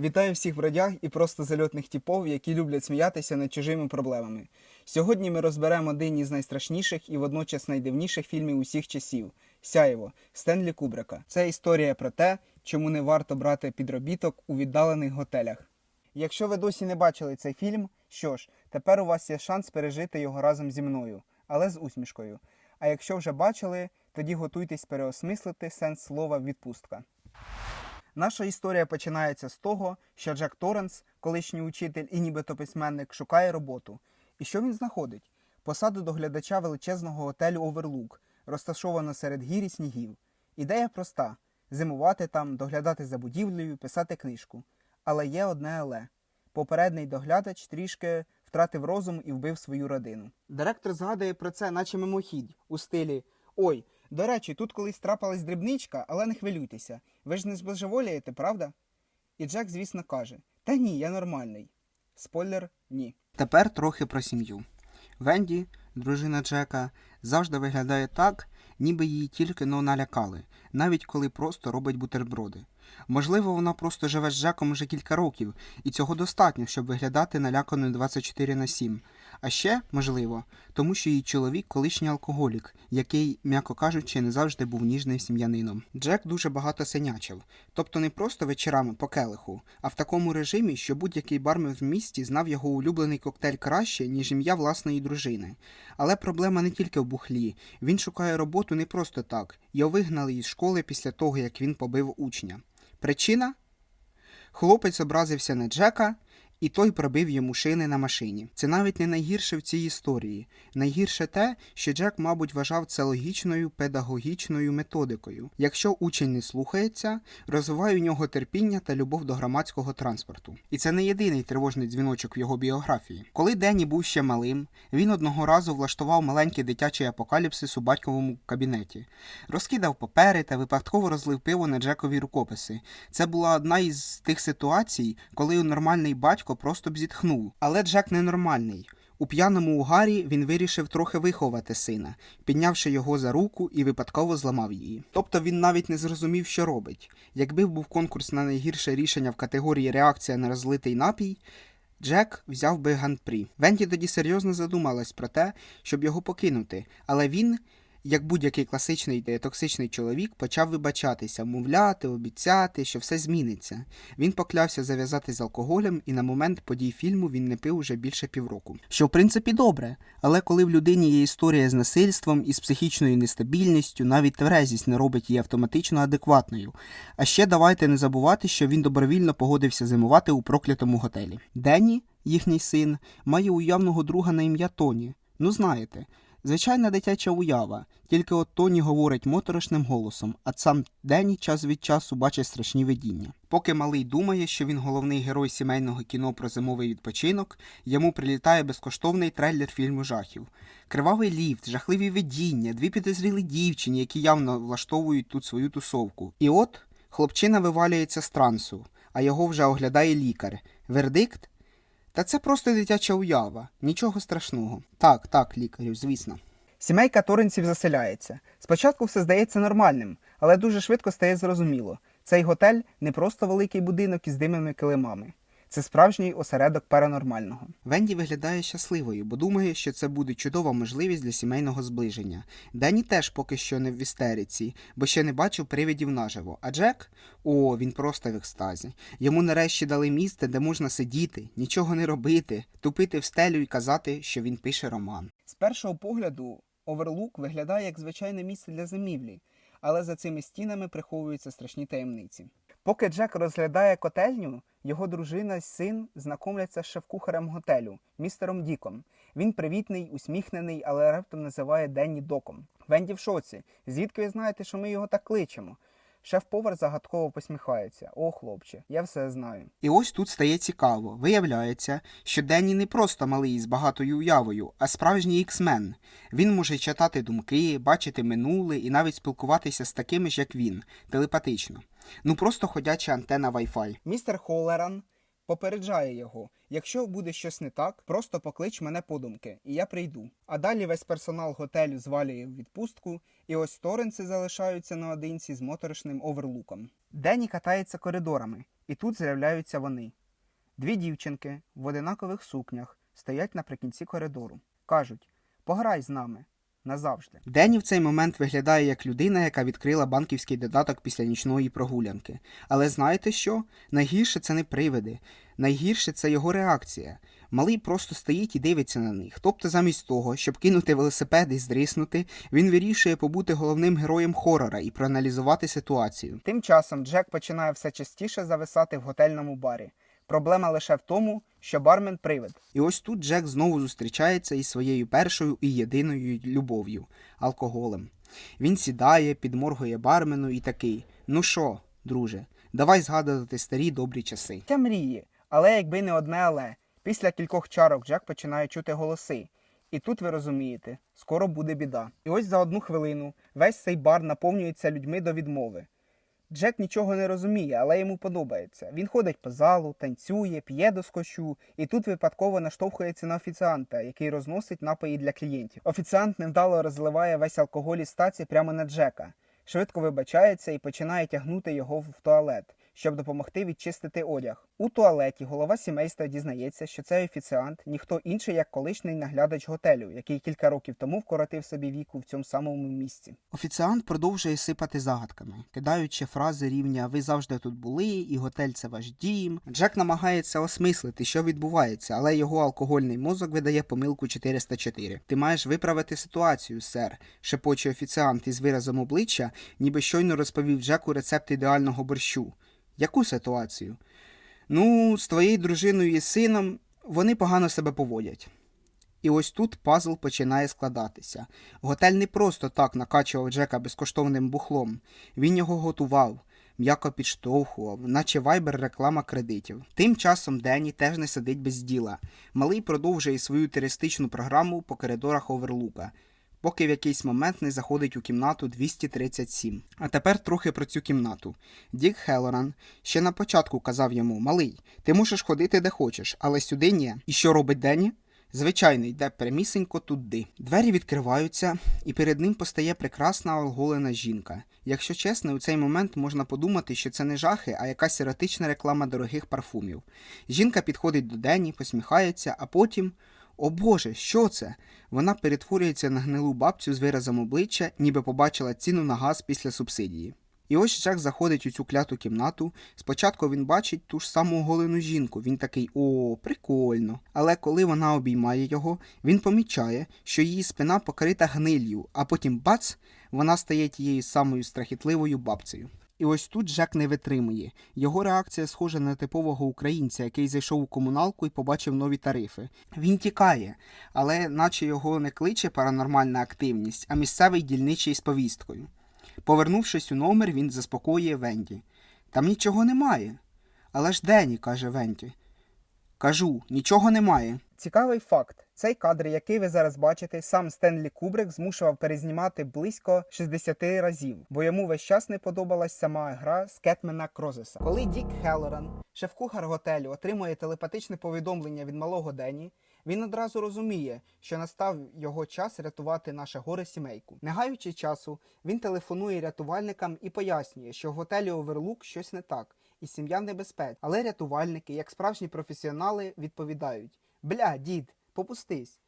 Вітаю всіх бродяг і просто зальотних типов, які люблять сміятися над чужими проблемами. Сьогодні ми розберемо один із найстрашніших і водночас найдивніших фільмів усіх часів Сяєво Стенлі Кубрика. Це історія про те, чому не варто брати підробіток у віддалених готелях. Якщо ви досі не бачили цей фільм, що ж, тепер у вас є шанс пережити його разом зі мною, але з усмішкою. А якщо вже бачили, тоді готуйтесь переосмислити сенс слова відпустка. Наша історія починається з того, що Джек Торренс, колишній учитель і нібито письменник, шукає роботу. І що він знаходить? Посаду доглядача величезного готелю Оверлук, розташовано серед гір і снігів. Ідея проста: зимувати там, доглядати за будівлею, писати книжку. Але є одне але. Попередній доглядач трішки втратив розум і вбив свою родину. Директор згадує про це, наче мимохідь, у стилі Ой, до речі, тут колись трапилась дрібничка, але не хвилюйтеся. Ви ж не збожеволієте, правда? І Джек, звісно, каже: Та ні, я нормальний. Спойлер ні. Тепер трохи про сім'ю. Венді, дружина Джека, завжди виглядає так, ніби її тільки но налякали, навіть коли просто робить бутерброди. Можливо, вона просто живе з Джеком вже кілька років, і цього достатньо, щоб виглядати наляканою 24 на 7. А ще, можливо, тому що її чоловік колишній алкоголік, який, м'яко кажучи, не завжди був ніжним сім'янином. Джек дуже багато синячив, тобто не просто вечорами по келиху, а в такому режимі, що будь-який бармен в місті знав його улюблений коктейль краще, ніж ім'я власної дружини. Але проблема не тільки в бухлі. Він шукає роботу не просто так. Його вигнали із школи після того, як він побив учня. Причина? Хлопець образився на Джека, і той пробив йому шини на машині. Це навіть не найгірше в цій історії. Найгірше те, що Джек, мабуть, вважав це логічною педагогічною методикою. Якщо учень не слухається, розвиває у нього терпіння та любов до громадського транспорту. І це не єдиний тривожний дзвіночок в його біографії. Коли Денні був ще малим, він одного разу влаштував маленький дитячий апокаліпсис у батьковому кабінеті, розкидав папери та випадково розлив пиво на Джекові рукописи. Це була одна із тих ситуацій, коли нормальний батько просто б зітхнув. Але Джек ненормальний. У п'яному угарі він вирішив трохи виховати сина, піднявши його за руку і випадково зламав її. Тобто він навіть не зрозумів, що робить. Якби був конкурс на найгірше рішення в категорії реакція на розлитий напій, Джек взяв би гран-прі. Венті тоді серйозно задумалась про те, щоб його покинути, але він, як будь-який класичний токсичний чоловік, почав вибачатися, мовляти, обіцяти, що все зміниться. Він поклявся зав'язати з алкоголем, і на момент подій фільму він не пив уже більше півроку. Що в принципі добре, але коли в людині є історія з насильством і з психічною нестабільністю, навіть тверезість не робить її автоматично адекватною. А ще давайте не забувати, що він добровільно погодився зимувати у проклятому готелі. Денні, їхній син, має уявного друга на ім'я Тоні. Ну знаєте. Звичайна дитяча уява, тільки от Тоні говорить моторошним голосом, а сам Денні час від часу бачить страшні видіння. Поки малий думає, що він головний герой сімейного кіно про зимовий відпочинок, йому прилітає безкоштовний трейлер фільму жахів. Кривавий ліфт, жахливі видіння, дві підозрілі дівчині, які явно влаштовують тут свою тусовку. І от хлопчина вивалюється з трансу, а його вже оглядає лікар. Вердикт? Та це просто дитяча уява, нічого страшного. Так, так, лікарю, звісно. Сімейка Торинців заселяється. Спочатку все здається нормальним, але дуже швидко стає зрозуміло. Цей готель не просто великий будинок із димними килимами. Це справжній осередок паранормального. Венді виглядає щасливою, бо думає, що це буде чудова можливість для сімейного зближення. Денні теж поки що не в істериці, бо ще не бачив привидів наживо. А Джек? О, він просто в екстазі. Йому нарешті дали місце, де можна сидіти, нічого не робити, тупити в стелю і казати, що він пише роман. З першого погляду, Оверлук виглядає як звичайне місце для зимівлі, але за цими стінами приховуються страшні таємниці. Поки Джек розглядає котельню, його дружина й син знакомляться з шеф-кухарем готелю, містером Діком. Він привітний, усміхнений, але раптом називає Денні Доком. Венді в шоці. Звідки ви знаєте, що ми його так кличемо? Шеф-повар загадково посміхається. О, хлопче, я все знаю. І ось тут стає цікаво. Виявляється, що Денні не просто малий з багатою уявою, а справжній іксмен. Він може читати думки, бачити минуле і навіть спілкуватися з такими ж, як він, телепатично. Ну просто ходяча антена Wi-Fi. Містер Холлеран попереджає його: якщо буде щось не так, просто поклич мене подумки, і я прийду. А далі весь персонал готелю звалює в відпустку, і ось Торренси залишаються наодинці з моторошним оверлуком. Денні катається коридорами, І тут з'являються вони. Дві дівчинки в одинакових сукнях стоять наприкінці коридору. Кажуть: пограй з нами назавжди. Дені в цей момент виглядає як людина, яка відкрила банківський додаток після нічної прогулянки. Але знаєте що? Найгірше це не привиди, найгірше це його реакція. Малий просто стоїть і дивиться на них. Тобто, замість того, щоб кинути велосипед і здриснути, він вирішує побути головним героєм хорора і проаналізувати ситуацію. Тим часом Джек починає все частіше зависати в готельному барі. Проблема лише в тому, що бармен привид. І ось тут Джек знову зустрічається із своєю першою і єдиною любов'ю алкоголем. Він сідає, підморгує бармену і такий: Ну що, друже, давай згадувати старі добрі часи. Це мрії, але якби не одне але. Після кількох чарок Джек починає чути голоси. І тут ви розумієте, скоро буде біда. І ось за одну хвилину весь цей бар наповнюється людьми до відмови. Джек нічого не розуміє, але йому подобається. Він ходить по залу, танцює, п'є доскочу, і тут випадково наштовхується на офіціанта, який розносить напої для клієнтів. Офіціант невдало розливає весь алкоголь із таці прямо на Джека, швидко вибачається і починає тягнути його в туалет, щоб допомогти відчистити одяг. У туалеті голова сімейства дізнається, що цей офіціант ніхто інший, як колишній наглядач готелю, який кілька років тому вкоротив собі віку в цьому самому місці. Офіціант продовжує сипати загадками, кидаючи фрази рівня Ви завжди тут були, і готель це ваш дім. Джек намагається осмислити, що відбувається, але його алкогольний мозок видає помилку 404. Ти маєш виправити ситуацію, сер, шепоче офіціант із виразом обличчя, ніби щойно розповів Джеку рецепт ідеального борщу. Яку ситуацію? Ну, з твоєю дружиною і сином вони погано себе поводять. І ось тут пазл починає складатися. Готель не просто так накачував Джека безкоштовним бухлом. Він його готував, м'яко підштовхував, наче вайбер реклама кредитів. Тим часом Дені теж не сидить без діла. Малий продовжує свою туристичну програму по коридорах Оверлука, поки в якийсь момент не заходить у кімнату 237. А тепер трохи про цю кімнату. Дік Хелоран ще на початку казав йому: Малий, ти можеш ходити де хочеш, але сюди ні. І що робить Дені? Звичайно, йде прямісінько туди. Двері відкриваються, і перед ним постає прекрасна оголена жінка. Якщо чесно, у цей момент можна подумати, що це не жахи, а якась еротична реклама дорогих парфумів. Жінка підходить до Дені, посміхається, а потім. О Боже, що це? Вона перетворюється на гнилу бабцю з виразом обличчя, ніби побачила ціну на газ після субсидії. І ось Джек заходить у цю кляту кімнату. Спочатку він бачить ту ж саму оголену жінку. Він такий о, прикольно. Але коли вона обіймає його, він помічає, що її спина покрита гнилью, а потім бац, вона стає тією самою страхітливою бабцею. І ось тут Джек не витримує. Його реакція схожа на типового українця, який зайшов у комуналку і побачив нові тарифи. Він тікає, але наче його не кличе паранормальна активність, а місцевий дільничий з повісткою. Повернувшись у номер, він заспокоює Венді. Там нічого немає. Але ж Дені, каже Венді. Кажу, нічого немає. Цікавий факт. Цей кадр, який ви зараз бачите, сам Стенлі Кубрик змушував перезнімати близько 60 разів, бо йому весь час не подобалась сама гра з Кетмена Крозеса. Коли Дік Хеллоран, шеф-кухар готелю, отримує телепатичне повідомлення від малого Дені, він одразу розуміє, що настав його час рятувати наше горе сімейку. Не гаючи часу, він телефонує рятувальникам і пояснює, що в готелі Оверлук щось не так, і сім'я в небезпеці. Але рятувальники, як справжні професіонали, відповідають: Бля, дід, попустись.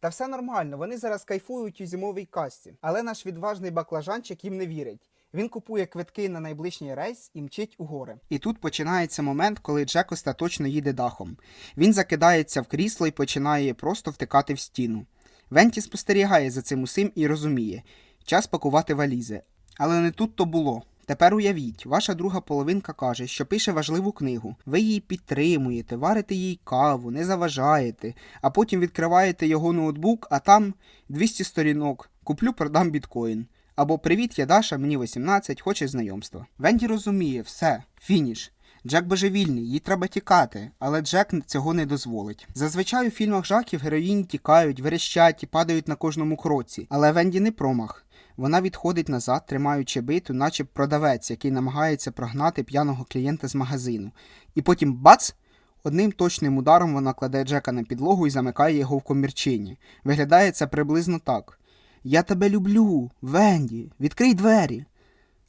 Та все нормально, вони зараз кайфують у зимовій касці. Але наш відважний баклажанчик їм не вірить. Він купує квитки на найближчий рейс і мчить у гори. І тут починається момент, коли Джек остаточно їде дахом. Він закидається в крісло і починає просто втикати в стіну. Венті спостерігає за цим усім і розуміє час пакувати валізи. Але не тут то було. Тепер уявіть, ваша друга половинка каже, що пише важливу книгу. Ви її підтримуєте, варите їй каву, не заважаєте, а потім відкриваєте його ноутбук, а там 200 сторінок. Куплю, продам біткоін. Або Привіт, я Даша, мені 18, хочеш знайомства. Венді розуміє, все, фініш. Джек божевільний, їй треба тікати, але Джек цього не дозволить. Зазвичай у фільмах жахів героїні тікають, верещать і падають на кожному кроці, але Венді не промах. Вона відходить назад, тримаючи биту, наче продавець, який намагається прогнати п'яного клієнта з магазину. І потім бац! Одним точним ударом вона кладе Джека на підлогу і замикає його в комірчині. Виглядає це приблизно так: Я тебе люблю, Венді, відкрий двері.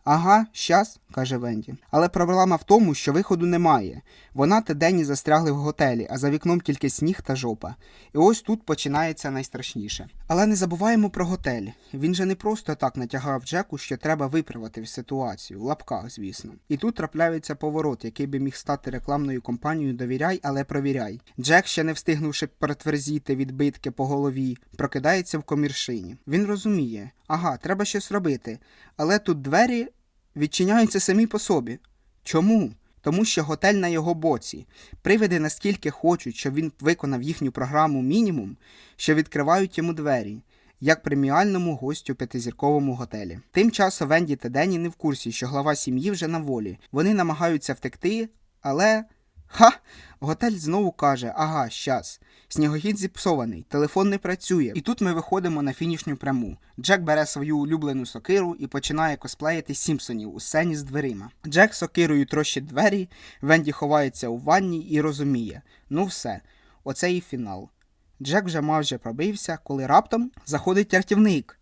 Ага, щас, каже Венді. Але проблема в тому, що виходу немає. Вона та Денні застрягли в готелі, а за вікном тільки сніг та жопа. І ось тут починається найстрашніше. Але не забуваємо про готель. Він же не просто так натягав Джеку, що треба виправити в ситуацію, в лапках, звісно. І тут трапляється поворот, який би міг стати рекламною компанією Довіряй, але провіряй. Джек, ще не встигнувши протверзіти відбитки по голові, прокидається в коміршині. Він розуміє, ага, треба щось робити. Але тут двері відчиняються самі по собі. Чому? Тому що готель на його боці. Привиди настільки хочуть, щоб він виконав їхню програму мінімум, що відкривають йому двері, як преміальному гостю п'ятизірковому готелі. Тим часом Венді та Дені не в курсі, що глава сім'ї вже на волі. Вони намагаються втекти, але. Ха! Готель знову каже: ага, щас. Снігохід зіпсований, телефон не працює. І тут ми виходимо на фінішню пряму. Джек бере свою улюблену сокиру і починає косплеїти Сімпсонів у сцені з дверима. Джек сокирою трощить двері, Венді ховається у ванні і розуміє: ну все, оце і фінал. Джек вже майже пробився, коли раптом заходить рятівник.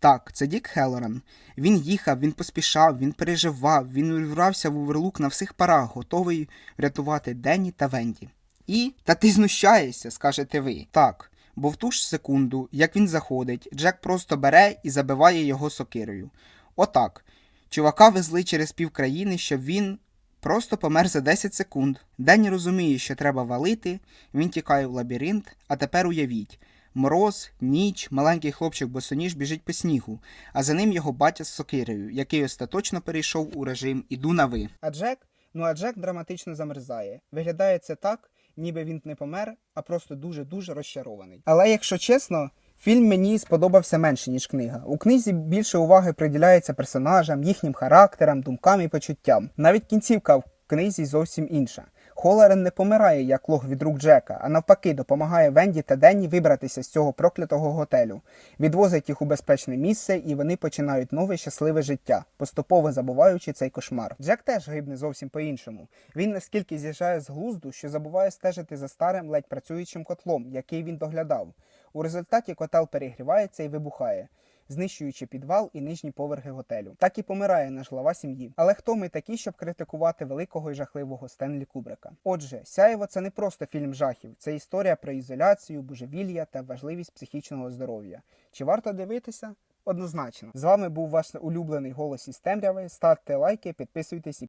Так, це Дік Хеллоран. Він їхав, він поспішав, він переживав, він увірався в оверлук на всіх парах, готовий врятувати Денні та Венді. І. Та ти знущаєшся, скажете ви. Так, бо в ту ж секунду, як він заходить, Джек просто бере і забиває його сокирою. Отак. Чувака везли через півкраїни, щоб він просто помер за 10 секунд. Денні розуміє, що треба валити, він тікає в лабіринт, а тепер уявіть. Мороз, ніч, маленький хлопчик босоніж біжить по снігу, а за ним його батя з сокирою, який остаточно перейшов у режим іду на ви. А Джек? Ну а Джек драматично замерзає. Виглядає це так, ніби він не помер, а просто дуже-дуже розчарований. Але якщо чесно, фільм мені сподобався менше, ніж книга. У книзі більше уваги приділяється персонажам, їхнім характерам, думкам і почуттям. Навіть кінцівка в книзі зовсім інша. Холерен не помирає як лох від рук Джека, а навпаки допомагає Венді та Денні вибратися з цього проклятого готелю, відвозить їх у безпечне місце, і вони починають нове щасливе життя, поступово забуваючи цей кошмар. Джек теж гибне зовсім по-іншому. Він наскільки з'їжджає з глузду, що забуває стежити за старим ледь працюючим котлом, який він доглядав. У результаті котел перегрівається і вибухає. Знищуючи підвал і нижні поверхи готелю, так і помирає наш глава сім'ї. Але хто ми такі, щоб критикувати великого і жахливого Стенлі Кубрика? Отже, сяєво це не просто фільм жахів, це історія про ізоляцію, божевілля та важливість психічного здоров'я. Чи варто дивитися? Однозначно. З вами був ваш улюблений голос із темряви. Ставте лайки, підписуйтесь і